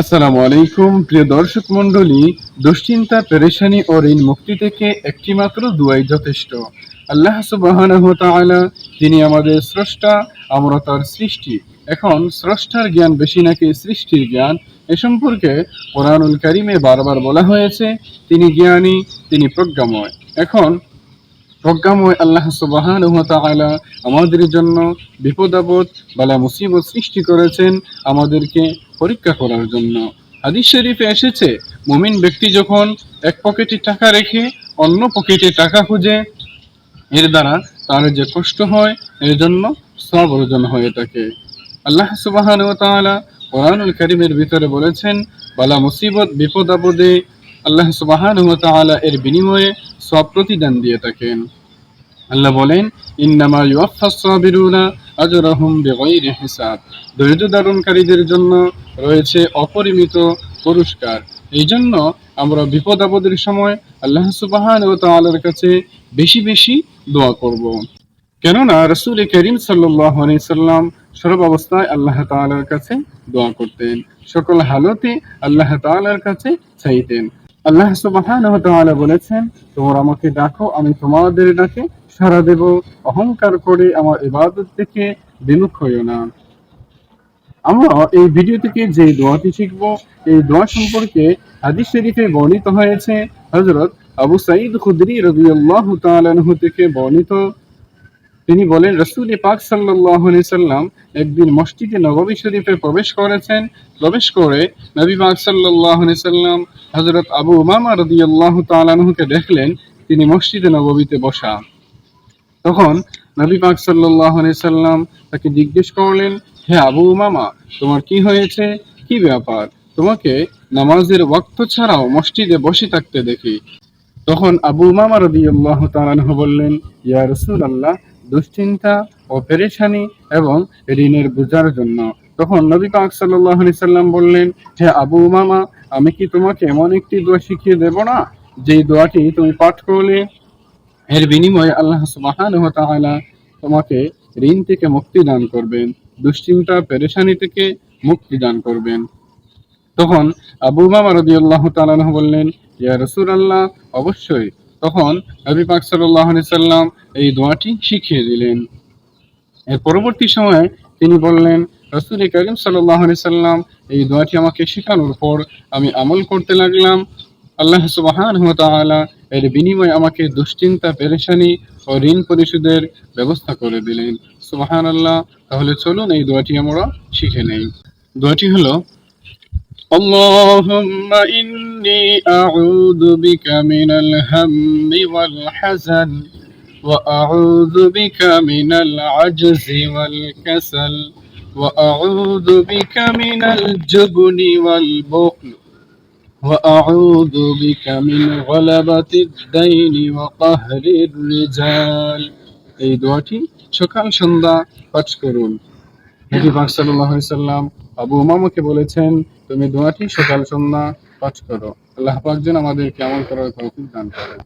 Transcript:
আসসালামু আলাইকুম, প্রিয় দর্শক মণ্ডলী, দুশ্চিন্তা, পেরেশানি ও ঋণ মুক্তি থেকে একটি মাত্র দুয়াই যথেষ্ট। আল্লাহ তাআলা, তিনি আমাদের স্রষ্টা, আমরা তার সৃষ্টি। এখন স্রষ্টার জ্ঞান বেশি নাকি সৃষ্টির জ্ঞান? এ সম্পর্কে কোরআনুল কারিমে বারবার বলা হয়েছে, তিনি জ্ঞানী, তিনি প্রজ্ঞাময়। এখন প্রজ্ঞাময় আল্লাহ তাআলা আমাদের জন্য বিপদ আপদ বালা মুসিবত সৃষ্টি করেছেন, আমাদেরকে পরীক্ষা করার জন্য। হাদিস শরীফে এসেছে, মুমিন ব্যক্তি যখন এক পকেটে টাকা রেখে অন্য পকেটে টাকা খুঁজে, এর দ্বারা তার যে কষ্ট হয়, এর জন্য সব অর্জন হয়ে থাকে। আল্লাহ সুবহানাহু ওয়া তাআলা কোরআনুল কারীমের ভিতরে বলেছেন, বালা মুসিবত, বিপদ, আপদে আল্লাহ সুবহানাহু ওয়া তাআলা এর বিনিময়ে সব প্রতিদান দিয়ে থাকেন। আল্লাহ বলেন, ইন্নামা ইউয়াফাস সাবিরুনা আজরাহুম বিগাইরি হিসাব। ধৈর্য ধারণকারীদের জন্য রয়েছে অপরিমিত পুরস্কার। এই জন্য আমরা বিপদ আপদের সময় আল্লাহ সুবহানাহু ওয়া তাআলার কাছে বেশি বেশি দোয়া করব। কেননা রসুল করিম সাল্লাম সর্ব অবস্থায় আল্লাহ তাআলার কাছে দোয়া করতেন। সকল হালতে আল্লাহ তাআলার কাছে চাইতেন। আল্লাহ সুবহানাহু ওয়া তাআলা বলেছেন, তোমরা আমাকে ডাকো, আমি তোমাদের ডাকে, সাড়া দেব, অহংকার করে আমার ইবাদত থেকে বিমুখ হইও না। আমরা এই ভিডিও থেকে যে দোয়াটি শিখব, এই দোয়া সম্পর্কে হাদিস শরীফে বর্ণিত হয়েছে, হযরত আবু সাঈদ খুদরি রাদিয়াল্লাহু তাআলা আনহু থেকে বর্ণিত। তিনি বলেন, রসুল পাক সাল্লাম একদিন মসজিদে নববী শরীফে প্রবেশ করেছেন। প্রবেশ করে নবী পাক সাল্লাম হযরত আবু উমামা রাদিয়াল্লাহু তাআলা আনহুকে দেখলেন, তিনি মসজিদে নববীতে বসা। তখন নবী পাক সাল্লাম তাকে জিজ্ঞেস করলেন, হে আবু উমামা, তোমার কি হয়েছে? কি ব্যাপার? তোমাকে নামাজের ওয়াক্ত ছাড়াও মসজিদে বসে থাকতে দেখি। তখন আবু উমামা রাদিয়াল্লাহু তাআলা আনহু বললেন, ইয়া রাসূলুল্লাহ দুশ্চিন্তা ও পেরেশানি এবং ঋণের বোঝার জন্য। তখন নবী পাক আলাইহি সাল্লাম বললেন, হে আবু উমামা, আমি কি তোমাকে এমন একটি দোয়া শিখিয়ে দেব না? যেই দোয়াটি তুমি পাঠ করলে, এর বিনিময়ে আল্লাহ তাআলা তোমাকে ঋণ থেকে মুক্তি দান করবেন, দুশ্চিন্তা, পেরেশানি থেকে মুক্তি দান করবেন। তখন আবু উমামা রাদিয়াল্লাহু তাআলা আনহু বললেন, ইয়া রসুল আল্লাহ অবশ্যই তখন নবী পাক সাল্লাল্লাহু সাল্লাম এই দোয়াটি শিখিয়ে দিলেন। এর পরবর্তী সময়ে তিনি বললেন, রাসূল করিম আলাইহি সাল্লাম এই দোয়াটি আমাকে শেখানোর পর আমি আমল করতে লাগলাম। আল্লাহ সুবাহান তাআলা এর বিনিময়ে আমাকে দুশ্চিন্তা, পেরেশানি ও ঋণ পরিশোধের ব্যবস্থা করে দিলেন। সুবাহান আল্লাহ তাহলে চলুন এই দোয়াটি আমরা শিখে নেই। দোয়াটি হলো اللهم إني أعوذ بك من الهم والحزن وأعوذ بك من العجز والكسل وأعوذ بك من الجبن والبخل وأعوذ بك من غلبة الدين وقهر الرجال এই দোয়াটি সকাল সন্ধ্যা পাঠ করুন নবী পাক আলাইহি সাল্লাম আবু উমামাকে বলেছেন, তুমি দোয়াটি সকাল সন্ধ্যা পাঠ করো। আল্লাহ পাক যেন আমাদেরকে আমল করার তৌফিক দান করেন।